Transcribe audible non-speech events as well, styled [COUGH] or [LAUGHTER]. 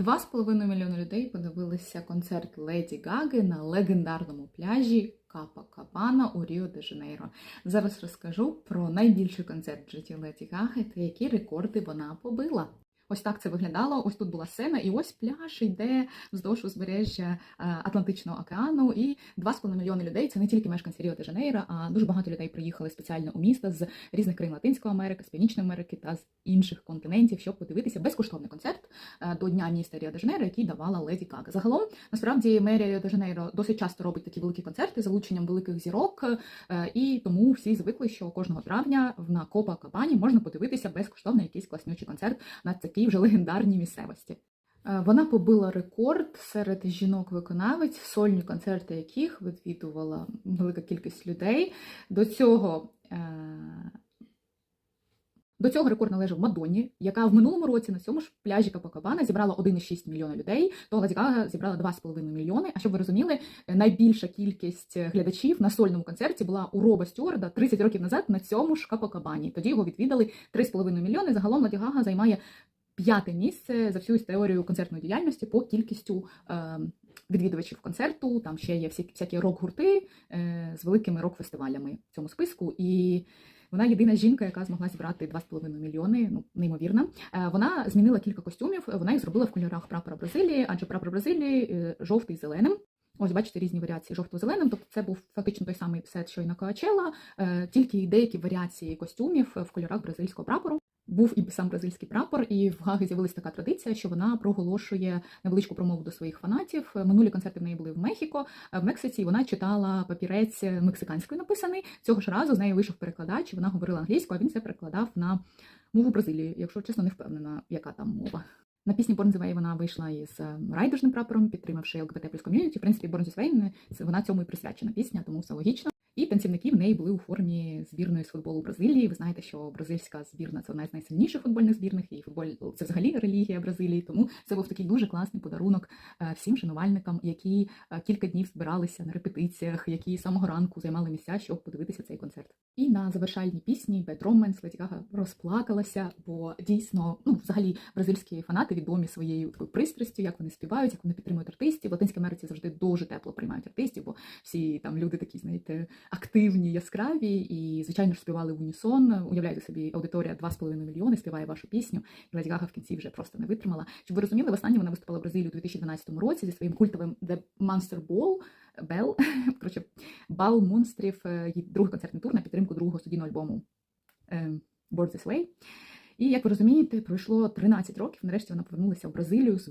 Два з половиною мільйони людей подивилися концерт Леді Гаги на легендарному пляжі Капа Кабана у Ріо де Жанейро. Зараз розкажу про найбільший концерт в житті Леді Гаги та які рекорди вона побила. Ось так це виглядало. Ось тут була сцена, і ось пляж йде вздовж узбережжя е, Атлантичного океану. І 2,5 мільйони людей це не тільки мешканці Ріо де Жанейро, а дуже багато людей приїхали спеціально у місто з різних країн Латинської Америки, з Північної Америки та з інших континентів, щоб подивитися безкоштовний концерт е, до дня міста Ріо де Жанейро, який давала Леді Гага. Загалом, насправді, мерія Ріо де Жанейро досить часто робить такі великі концерти з залученням великих зірок, е, і тому всі звикли, що кожного травня на Копа Кабані можна подивитися безкоштовно якийсь класнючий концерт на такій вже легендарній місцевості. Е, Вона побила рекорд серед жінок-виконавець, сольні концерти яких відвідувала велика кількість людей. До цього. е, До цього рекорд належав Мадонні, яка в минулому році на цьому ж пляжі Капакабана зібрала 1,6 мільйона людей, то Леді Гага зібрала 2,5 мільйони. А щоб ви розуміли, найбільша кількість глядачів на сольному концерті була у Роба Стюарда 30 років назад на цьому ж Капакабані. Тоді його відвідали 3,5 мільйони. Загалом Леді Гага займає п'яте місце за всю історію концертної діяльності по кількістю е, відвідувачів концерту. Там ще є всі, всякі рок-гурти е, з великими рок-фестивалями в цьому списку. І вона єдина жінка, яка змогла зібрати 2,5 мільйони. Ну неймовірно. Е, Вона змінила кілька костюмів. Вона їх зробила в кольорах прапора Бразилії, адже прапор Бразилії жовтий зеленим. Ось бачите різні варіації жовто-зеленим. Тобто це був фактично той самий сет, що й на Коачела, тільки деякі варіації костюмів в кольорах бразильського прапору. Був і сам бразильський прапор, і в Гаги з'явилася така традиція, що вона проголошує невеличку промову до своїх фанатів. Минулі концерти в неї були в Мехіко, в Мексиці. і Вона читала папірець мексиканською написаний. Цього ж разу з нею вийшов перекладач. Вона говорила англійською, а він це перекладав на мову Бразилії. Якщо чесно, не впевнена, яка там мова. На пісні Way вона вийшла із е, райдужним прапором, підтримавши ЛГБТ плюс ком'юніті. В принципі, Born вона цьому і присвячена пісня, тому все логічно. І танцівники в неї були у формі збірної з футболу Бразилії. Ви знаєте, що бразильська збірна це одна з найсильніших футбольних збірних, і футболь це взагалі релігія Бразилії. Тому це був такий дуже класний подарунок е, всім шанувальникам, які е, кілька днів збиралися на репетиціях, які з самого ранку займали місця, щоб подивитися цей концерт. І на завершальній пісні Bad Romance Гага розплакалася, бо дійсно, ну взагалі, бразильські фанати відомі своєю такою пристрастю, як вони співають, як вони підтримують артистів. В Латинській Америці завжди дуже тепло приймають артистів, бо всі там люди такі, знаєте, активні, яскраві, і звичайно ж співали в унісон. Уявляйте собі, аудиторія 2,5 мільйони співає вашу пісню. І Леді Гага в кінці вже просто не витримала. Щоб ви розуміли, востаннє вона виступала в Бразилії у 2012 році зі своїм культовим The Monster Ball. Bell, [LAUGHS] коротше, бал монстрів, е, другий концертний тур на підтримку другого студійного альбому е, Born This Way. І як ви розумієте, пройшло 13 років. Нарешті вона повернулася в Бразилію з